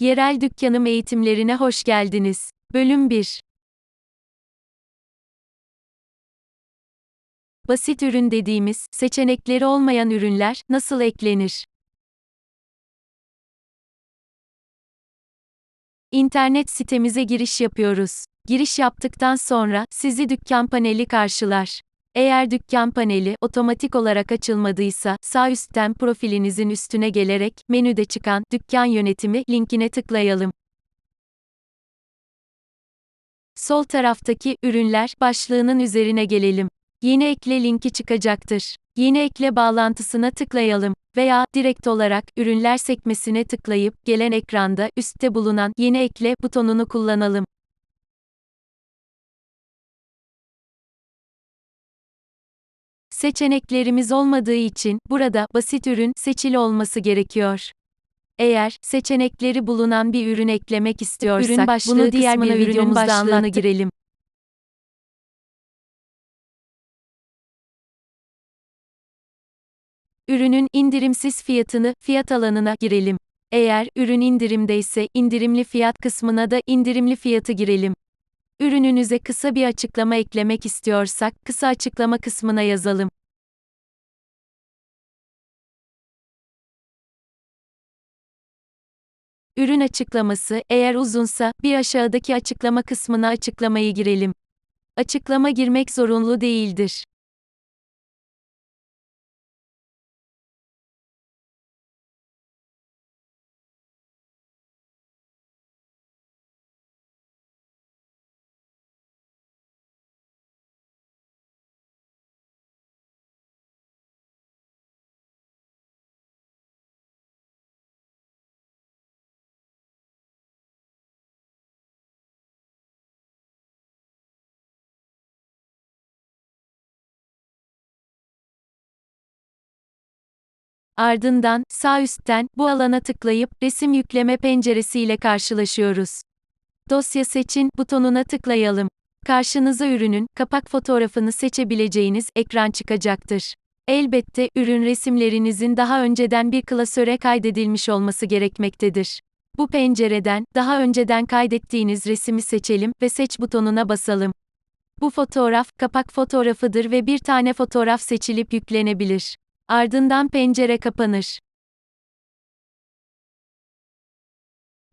Yerel Dükkanım eğitimlerine hoş geldiniz. Bölüm 1 Basit ürün dediğimiz, seçenekleri olmayan ürünler, nasıl eklenir? İnternet sitemize giriş yapıyoruz. Giriş yaptıktan sonra, sizi dükkan paneli karşılar. Eğer dükkan paneli otomatik olarak açılmadıysa, sağ üstten profilinizin üstüne gelerek, menüde çıkan Dükkan Yönetimi linkine tıklayalım. Sol taraftaki Ürünler başlığının üzerine gelelim. Yeni ekle linki çıkacaktır. Yeni ekle bağlantısına tıklayalım veya direkt olarak Ürünler sekmesine tıklayıp gelen ekranda üstte bulunan Yeni ekle butonunu kullanalım. Seçeneklerimiz olmadığı için burada basit ürün seçili olması gerekiyor. Eğer seçenekleri bulunan bir ürün eklemek istiyorsak Ürün başlığı bunu diğer bir kısmına ürünün videomuzda başlığına anlattık. girelim. Ürünün indirimsiz fiyatını fiyat alanına girelim. Eğer ürün indirimdeyse indirimli fiyat kısmına da indirimli fiyatı girelim. Ürününüze kısa bir açıklama eklemek istiyorsak kısa açıklama kısmına yazalım. Ürün açıklaması eğer uzunsa bir aşağıdaki açıklama kısmına açıklamayı girelim. Açıklama girmek zorunlu değildir. Ardından, sağ üstten, bu alana tıklayıp, resim yükleme penceresi ile karşılaşıyoruz. Dosya seçin, butonuna tıklayalım. Karşınıza ürünün, kapak fotoğrafını seçebileceğiniz, ekran çıkacaktır. Elbette, ürün resimlerinizin daha önceden bir klasöre kaydedilmiş olması gerekmektedir. Bu pencereden, daha önceden kaydettiğiniz resmi seçelim ve seç butonuna basalım. Bu fotoğraf, kapak fotoğrafıdır ve bir tane fotoğraf seçilip yüklenebilir. Ardından pencere kapanır.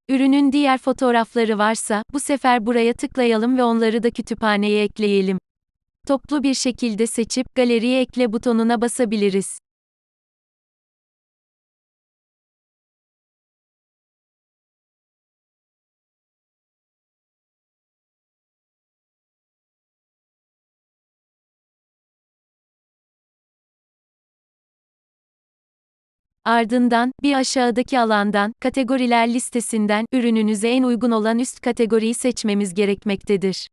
Ürünün diğer fotoğrafları varsa, bu sefer buraya tıklayalım ve onları da kütüphaneye ekleyelim. Toplu bir şekilde seçip galeriye ekle butonuna basabiliriz. Ardından, bir aşağıdaki alandan, kategoriler listesinden, ürününüze en uygun olan üst kategoriyi seçmemiz gerekmektedir.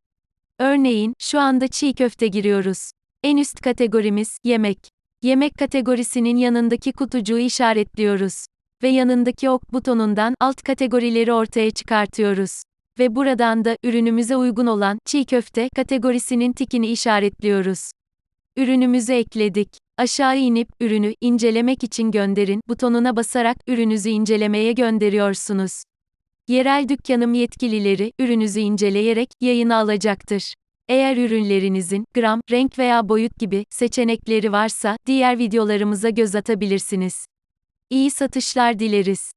Örneğin, şu anda çiğ köfte giriyoruz. En üst kategorimiz, yemek. Yemek kategorisinin yanındaki kutucuğu işaretliyoruz. Ve yanındaki ok butonundan, alt kategorileri ortaya çıkartıyoruz. Ve buradan da, ürünümüze uygun olan, çiğ köfte, kategorisinin tikini işaretliyoruz. Ürünümüzü ekledik. Aşağı inip, ürünü, incelemek için gönderin, butonuna basarak, ürünüzü incelemeye gönderiyorsunuz. Yerel dükkanım yetkilileri, ürünüzü inceleyerek, yayına alacaktır. Eğer ürünlerinizin, gram, renk veya boyut gibi, seçenekleri varsa, diğer videolarımıza göz atabilirsiniz. İyi satışlar dileriz.